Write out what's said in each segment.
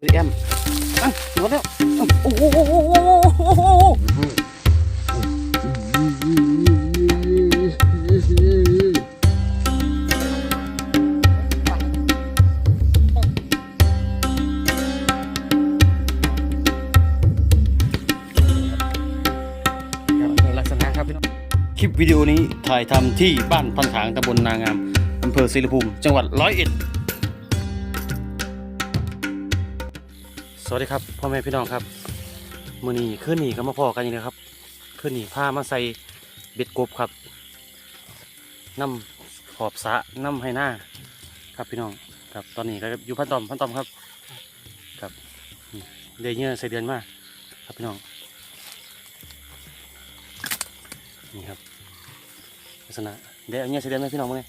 แอมอะหมดแล้วอะโอ้โหลักษณะครับคลิปวิดีโอนี้ถ่ายทำที่บ้านพันถางตำบลนางามอำเภอศรีภูมิ จังหวัดร้อยเอ็ด สวัสดีครับพ่อแม่พี่น้องครับมือนี้ขึ้นหนี่ก็มาพอกันอีกแล้วครับขึ้นหนี่พามาใส่เบ็ดกบครับน้ำขอบสะน้ำให้หน้าครับพี่น้องครับตอนนี้ก็อยู่พันตอมพันตอมครับครับเดือนเงี้ยใส่เดือนมากครับพี่น้องนี่ครับลักษณะเดือนเงี้ยใส่เดือนไหมพี่น้องมั้ย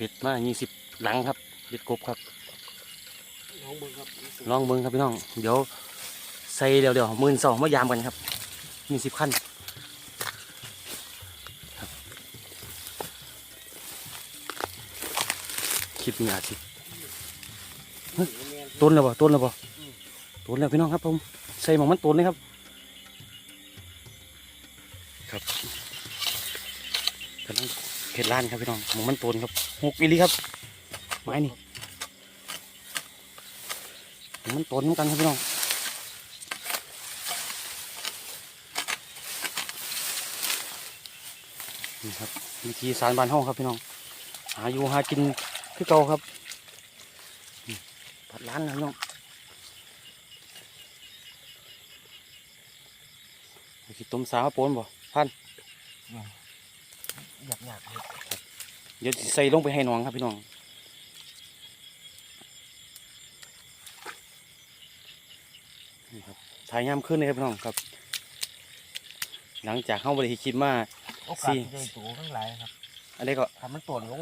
เบ็ดมา20หลังครับเบ็ดกบครับน้องเบิ้งครับลองเบิ้งครับพี่น้อง เดี๋ยวใส่เดี๋ยวเดี๋ยวหมื่นสองมายามกันครับมีสิบขั้นครับคลิปนี้อาจสิต้นแล้วบ่ต้นแล้วบ่ต้นแล้วพี่น้องครับผมใส่หมองมันต้นเลยครับ ครับกำลัง เข็ดล้านครับพี่น้องหมองมันต้นครับหกอีลีครับไม้นี่หมองมันต้นเหมือนกันครับพี่น้องนี่ครับวิธีสารบานห้องครับพี่น้อง หาอยู่หากินคือเก่าครับผัดร้านนะพี่น้องคิดต้มสาวปนบ่พัน อยากอยากเลยเดี๋ยวสิใส่ลงไปให้น้องครับพี่น้องนี่ครับถ่ายยามขึ้นเลยครับพี่น้องครับ หลังจากเข้าบริคิดมาโอกาสที่จะตัวทั้งหลายครับอะไรก็ทำมันตัวลง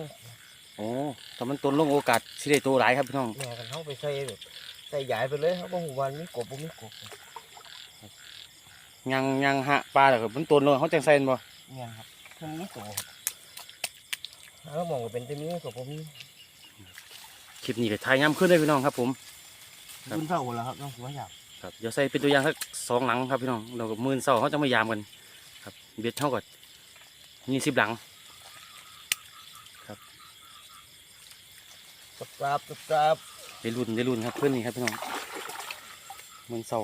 โอ้ถ้ามันต้นลงโอกาสสิได้โตหลายครับพี่น้องแม่กันเข้าไปใส่แบบใส่ใหญ่ไปเลยครับว่าหัววันมีกบบ่มีกบยังยังหะปลาแล้วก็มันต้นลงเขาจังใส่บ่เนี่ยครับ มันมีตัวครับแล้วมองว่าเป็นตัวนี้กบบ่มีคลิปนี้ก็ถ่ายย้ำขึ้นเลยพี่น้องครับ ผมครับคุณเท่าแล้วครับน้องหัวอยากครับเดี๋ยวใส่เป็นตัวอย่างสักสองหลังครับพี่น้องเราก็มื่นเศร้าเขาจะมายามกัน ครับเบ็ดเท่ากับยี่สิบหลังกบกราบกบกราบได้รุ่นได้รุ่นครับเพื่อนนี่ครับพี่น้องมื่นเศร้า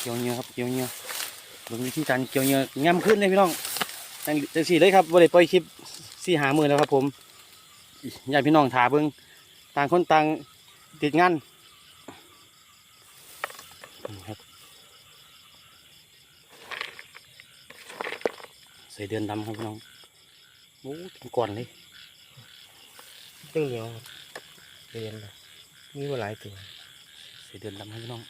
เกี่ยวเงี้ยครับเกี่ยวเงี้ย เบิ่งวิธีการเกี่ยวเงี้ยย้ำขึ้นเลยพี่น้องจังจังสี่เลยครับบ่ได้ปล่อยคลิปสี่หามือแล้วครับผมญาติพี่น้องถาเบิ่งต่างคนต่างติดงานนี่ครับใส่เดือนดำครับพี่น้องโอ้ถึงก่อนเลยตึ้งเหนียวครับเรียนเลยมีว่าหลายตัวใส่เดือนดำครับพี่น้อง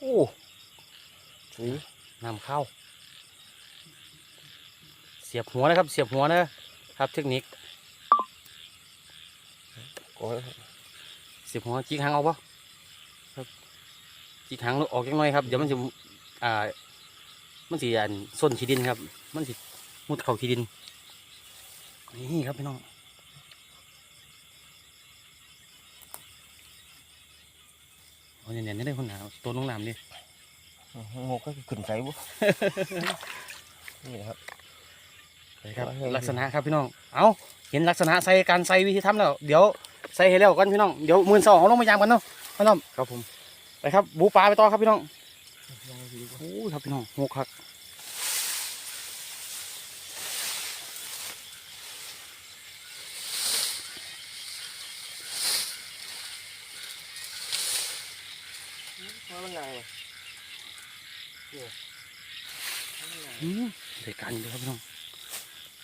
โอ้ สี น้ำ เข้าเสียบหัวนะครับ เสียบหัวนะครับเทคนิคกบเสียบหัวจีกหางเอาปะครับจีกหางออกจังหน่อยครับ เดี๋ยวมันจะอ่า มันสิอันส้นขี้ดินครับ มันสิมุดเข่าขี้ดิน นี่ครับพี่น้องเอาเนี่ยเนี่ยได้คนหนาวตัวน้องน้ำดิ งกก็ขึ้นใส่บุ นี่นะครับครับเอาให้ลักษณะครับพี่น้อง เอาเห็นลักษณะใส่การใส่วิธีทำแล้ว เดี๋ยวใส่ให้แล้วกันพี่น้อง เดี๋ยวมือสองเขาลงมายามกันเนาะพี่น้อง ครับผม ไปครับบูปลาไปต่อครับพี่น้องโอ้ยครับพี่น้องหกครับ ว่ามันไง อืม เด็กการอยู่เลยครับพี่น้อง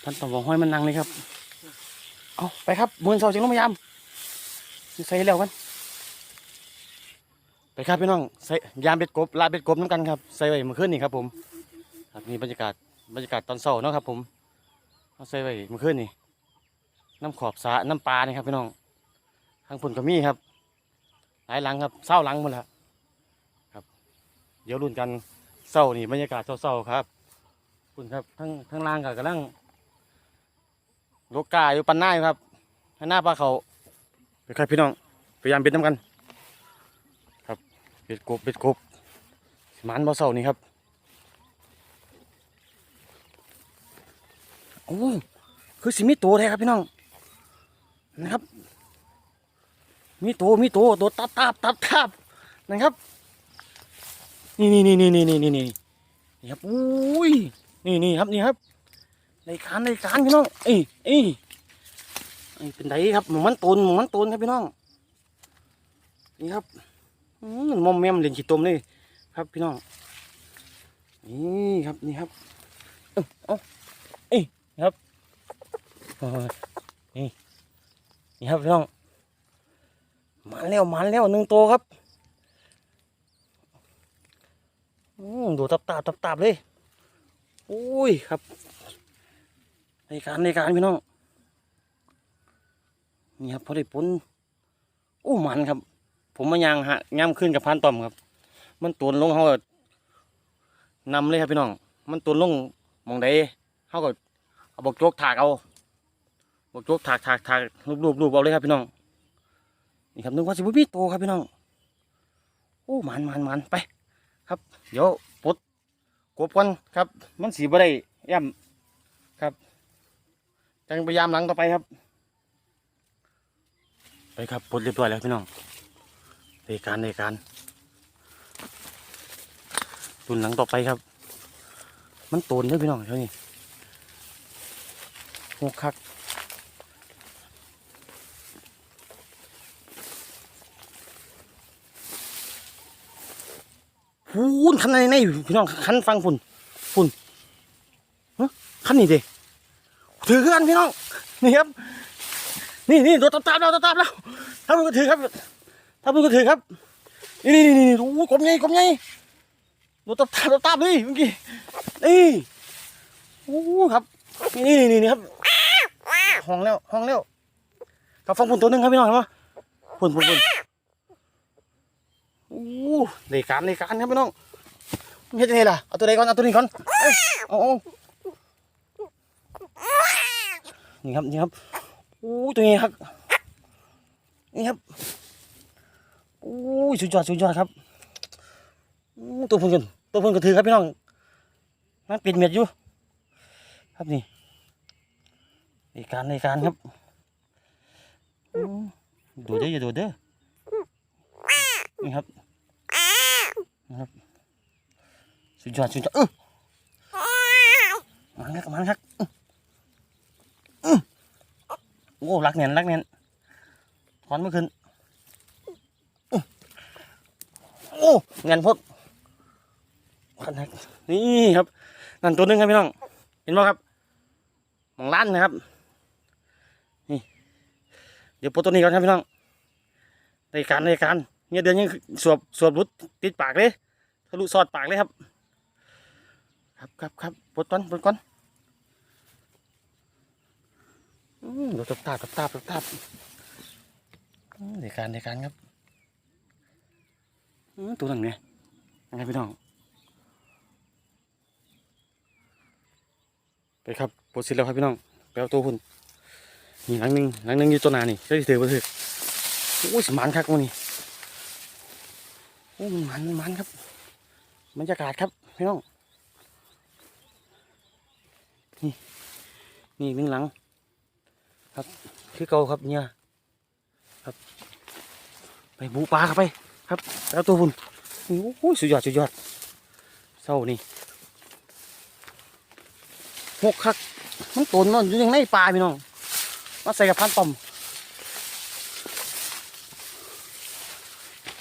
ท่านต้อบอกห้อยมันนังเลยครับ เอาไปครับมือสองจึงลงมายามใส่ให้แล้วกันไปครับพี่น้องใส่ยามเบ็ดกบลาเบ็ดกบน้ำกันครับใส่ไว้เมื่อคืนนี่ครับผมครับนี่บรรยากาศบรรยากาศตอนเช้าเนาะครับผมเอาใส่ไว้เมื่อคืนนี่น้ำขอบสระน้ำปลานี่ครับพี่น้องคางพุ่นก็มีครับ หลายหลังครับเศร้าหลังหมดแล้วครับ เดี๋ยวรุ่นกัน เศร้านี่บรรยากาศเศร้าๆครับคุณครับทั้งทั้งล่างกับกำลังโลกาอยู่ปันหน้าอยู่ครับให้หน้าปลาเขาไปครับพี่น้องพยายามเบ็ดน้ำกัน ครับเบ็ดกบเบ็ดกบมันบ่เศร้านี่ครับโอ้คือสิมีตัวเลยครับพี่น้องนะครับ มีตัวมีตัวตัวตับตับตับตับนะครับ นี่นี่นี่นี่นี่นี่นี่นี่นี่ครับอุ้ยนี่นี่ครับนี่ครับในการในการพี่น้องเอ้ยเอ้ยเป็นไดครับหมูมันตูนหมูมันตูนครับพี่น้องนี่ครับมมอมแมมเล่นขี้ตมเลยครับพี่น้องนี่ครับนี่ครับเอ้าเอ้าเอ้ยนี่ครับนี่นี่ครับพี่น้องมาแล้วมาแล้วหนึ่งตัวครับอืม ดูตับตาบตับตาบเลยอุ้ยครับ ในการในการพี่น้องนี่ครับพอได้ผลโอ้มันครับ ผมมายางฮะย่ำขึ้นกับพันต่อมครับ มันตัวลงเขาก็นำเลยครับพี่น้อง มันตัวลงมองใดเขาก็เอาบอกโจกถากเอาบอกโจกถากถากถากรูปรูปรูปเอาเลยครับพี่น้องนี่ครับนึกว่าสิบุมีโตครับพี่น้องโอ้มันมันมันไป ครับเดี๋ยว กบก่อนครับ มันสีบ่ได้ย่ำครับจังพยายามหลังต่อไปครับ ไปครับปลดเรียบร้อยแล้วพี่น้องในการในการตุนหลังต่อไปครับ มันโตนเด้อพี่น้องเท่านี้โอ้คัก พูนคันในในพี่น้องคันฟังฝุ่นฝุ่นฮะคันนี้เด้ถือกันพี่น้องนี่ครับ นี่นี่ตัวตามๆเราตามๆเราถ้ามึงก็ถือครับถ้ามึงก็ถือครับ นี่นี่นี่นี่โอ้กลมใหญ่กลมใหญ่ตัวตามๆตามเลยเมื่อกี้นี่โอ้ครับนี่นี่นี่ครับห้องแล้วห้องแล้วกับฟังฝุ่นตัวหนึงครับพี่น้องเห็นไหมฝุ่นฝุ่นฝุ่น อ้ในการในการครับพี่น้องเฮ็ดยังไงล่ะเอาตัวใดก่อนเอาตัวนี้ก่อนเอ้ยเอานี่ครับนี่ครับโอ้ตัวนี้ครับนี่ครับโอ้ยสุดยอดสุดยอดครับโอ้ตัวพิ่นกันตัวพิ่นก็ถือครับพี่น้องมันเป็นเม็ดอยู่ ครับนี่ในการในการครับอืมดูเด้ออย่าดูเด้อนี่ครับ นะครับสุดยอดสุดยอดเออมันครับมันครับโอ้รักเนียนรักเนียนถอนไม่ขึ้นโอ้เงียนพดขนหักนี่ครับนั่นตัวหนึงครับพี่น้อง เห็นไหมครับหมองล้านนะครับ นี่ เดี๋ยวปลดตัวนี้ก่อนครับพี่น้องในการในการเนี่ยเดือนยังสวบสวบรุดติดปากเลย ทะลุสอดปากเลยครับ ครับครับครับปวดก้อนปวดก้อนอืมดูตับตาตับตาตับตาอืมในการในการครับตัวหนั้นไงยังไงพี่น้อง ไปครับปวดสิแล้วครับพี่น้องไปเอาตัวคุณนี่หลังหนึ่งหลังหนึ่งอยู่ตัวหนานี่เจ้าที่ถือมาถือโอ้ยสมานคักวันนี้โอ้มันมันมันครับ บรรยากาศครับพี่น้อง นี่นี่หนึ่งหลัง ครับคือเก่าครับเนี่ยครับ ไปบูปลาครับไปครับ แล้วตัวหุ่นโอ้ยสุดยอดสุดยอดเศร้านี่หกคักมันตนนอนอยู่ยังในปลาพี่น้องมาใส่กับพันต่อม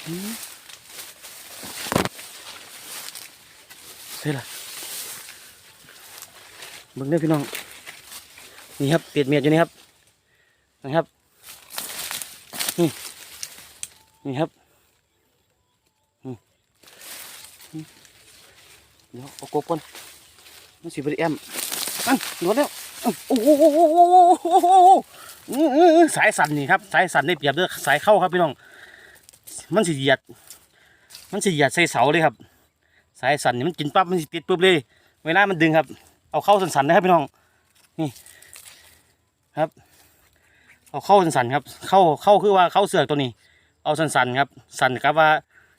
อืม ใช่ละเบิ่งเด้อพี่น้อง นี่ครับเปียดเมียดอยู่นี่ครับนะครับ นี่ นี่ครับเดี๋ยวเอากบก่อนมันสิบริแอมนั่นโดนแล้วโอ้โหโอ้โอ้โหสายสั่นนี่ครับสายสั่นได้เปรียบเด้อสายเข้าครับพี่น้อง มันสิเหยียด มันสิเหยียดใส่เสาเลยครับ สายสั่นนี่มันกินปั๊บมันสิติดปุ๊บเลย เวลามันดึงครับ เอาเข้าสั่นๆนะครับพี่น้องนี่ครับ เอาเข้าสั่นๆครับ เข้าเข้าคือว่าเข้าเสือกตัวนี้ เอาสั่นๆครับ สันครับว่า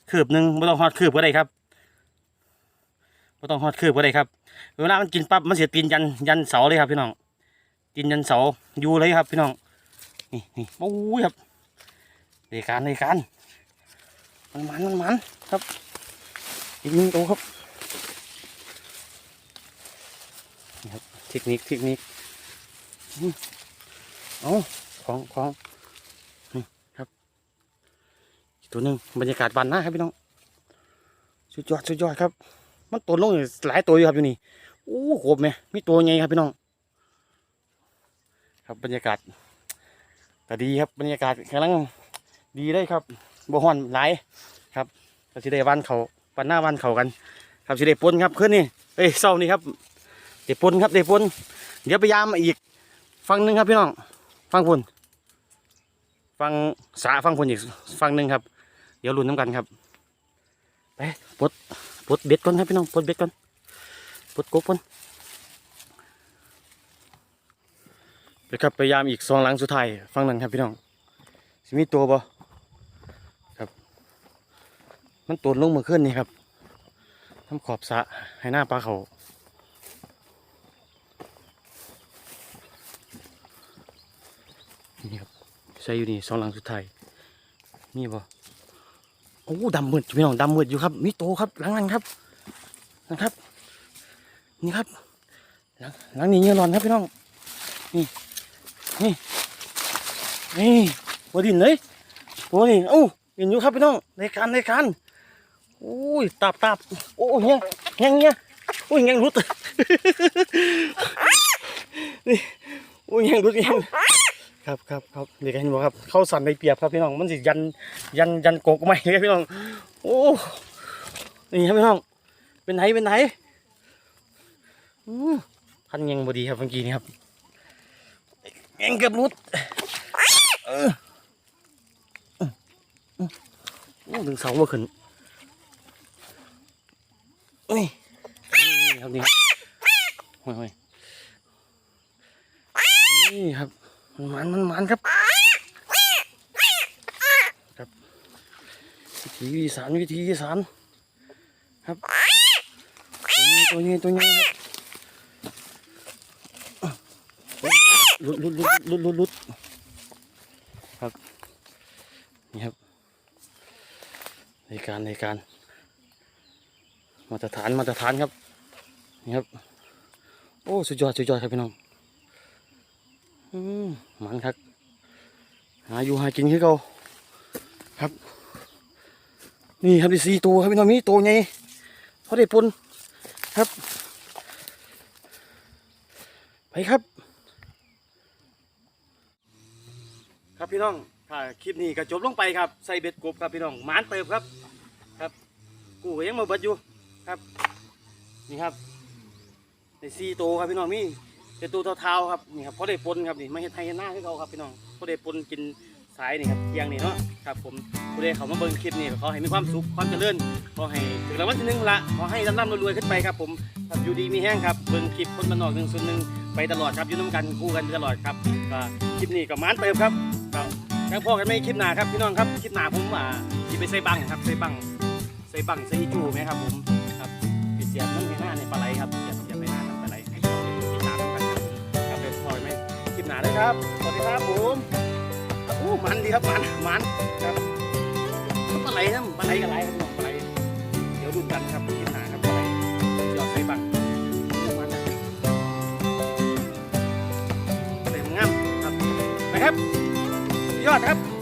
คืบหนึ่งไม่ต้องฮอดคืบก็ได้ครับไม่ต้องฮอดคืบก็ได้ครับ เวลามันกินปั๊บมันเสียตีนยันยันเสาเลยครับพี่น้องตีนยันเสาอยู่เลยครับ พี่น้องนี่นี่โอ้ยครับเดการเดการมันมันมันมันครับ อีกหนึ่งตัวครับนี่ครับเทคนิคเทคนิคอืมเอาของของนี่ครับอีกตัวหนึ่งบรรยากาศบานหน้าครับพี่น้องสุดยอดสุดยอดครับ มันตัวลงอยู่หลายตัวอยู่ครับอยู่นี่โอ้โหไหมมีตัวไงครับพี่น้อง ครับบรรยากาศก็ดีครับบรรยากาศกำลังดีเลยครับบ่ฮ้อนหลายครับก็สิได้วันเขา วันหน้าวันเขากัน ครับสิได้ปนครับขึ้นนี่เอ้ยเศร้านี่ครับเดี๋ยวปนครับเดี๋ยวปนเดี๋ยวพยายามอีก ฟังหนึ่งครับพี่น้อง ฟังพุ่นฟังสาฟังพุ่นอีกฟังหนึ่งครับ เดี๋ยวลุ้นน้ำกันครับไปปดปดเบ็ดก่อนครับพี่น้องปดเบ็ดก่อนปดกบก่อนไปครับพยายามอีกสองหลังสุดท้ายฟังนั้นครับพี่น้องมีตัวบ่ มันตัวลงมือขึ้นนี่ครับทำขอบสะให้หน้าปลาเขานี่ครับใส่อยู่นี่สองหลังสุดท้ายมีบ่โอ้ดำมืดพี่น้องดำมืดอยู่ครับมีโตครับหลังนั้นครับนะครับ นี่ครับหลังหลังนี้เงี้ยร้อนครับพี่น้องนี่นี่นี่หัวดินเลยหัวดินโอ้ดินอยู่ครับพี่น้องในการในการ อุ้ยตับตับโอ้ยเงี้ยเงี้ยเงี้ยโอ้ยเงี้ยรุดนี่โอ้ยเงี้ยรุดเงี้ยครับครับครับเด็กเห็นบ่ครับเข้าสั่นในเปียบครับพี่น้องมันสิยันยันยันโกกไม่เลยพี่น้องโอ้นี่ครับพี่น้อง เป็นไหนเป็นไหนอืมพันเงี้ยบดีครับเมื่อกี้นี่ครับเงี้ยเกือบรุดเออโอ้ถึงเสาว่าขึ้น นี่นี่ครับนี่ครับโอ้ยโอ้ยนี่ครับมันมันมันมันครับ ครับ วิธีอีสานวิธีอีสานครับ ตัวนี้ตัวนี้ตัวนี้ครับลุดลุดลุดลุดลุดลุดครับ นี่ครับ ในการในการ มาตรฐานมาตรฐานครับนี่ครับ โอ้สุดยอดสุดยอดครับพี่น้องอืมมันครับหาอยู่หากินคือเก่าครับ นี่ครับที่สี่ตัวครับพี่น้องมีตัวใหญ่พอได้ปนครับ ไปครับ ครับพี่น้องถ้าคลิปนี้ก็จบลงไปครับใส่เบ็ดกบครับพี่น้องหมานเติบครับ ครับ กูยังมาเบิดอยู่ ครับ นี่ครับในซีโตครับพี่น้องมีเป็นตัวเท้าๆครับนี่ครับเพราะได้ปนครับนี่ไม่เห็นไทยหน้าให้เขาครับพี่น้องเพราะได้ปนกินสายนี่ครับเที่ยงนี่เนาะครับผมผู้ใดเขามาเบิ่งคลิปนี่ก็ขอให้มีความสุขความเจริญขอให้ถึงรางวัลที่หนึ่งละขอให้ร่ำร่ำรวยๆขึ้นไปครับผมครับอยู่ดีมีแห้งครับเบิ่งคลิปคนมันนอกหนึ่งส่วนหนึ่งไปตลอดครับอยู่น้ำกันคู่กันตลอดครับก็คลิปนี้ก็มานเติมครับครับยังพอกันไม่คลิปหนาครับพี่น้องครับคลิปหนาผมอ่าที่ไปใส่บังครับใส่บังใส่บังใส่จูไหมครับผม สียบนั่งในหน้าในปลาไหลครับเสียบเสียบในหน้าน้ำปลาไหลให้เราได้ติดตามกันครับครับเป็นพลอยไหมคลิปหนาเลยครับสวัสดีครับผมโอ้มันดีครับมันมันครับปลาไหลนะปลาไหลกับไหลครับปลาไหลเดี๋ยวดูกันครับคลิปหนาครับปลาไหลยอดใส่บังมันเต็มงามครับไปครับยอดครับ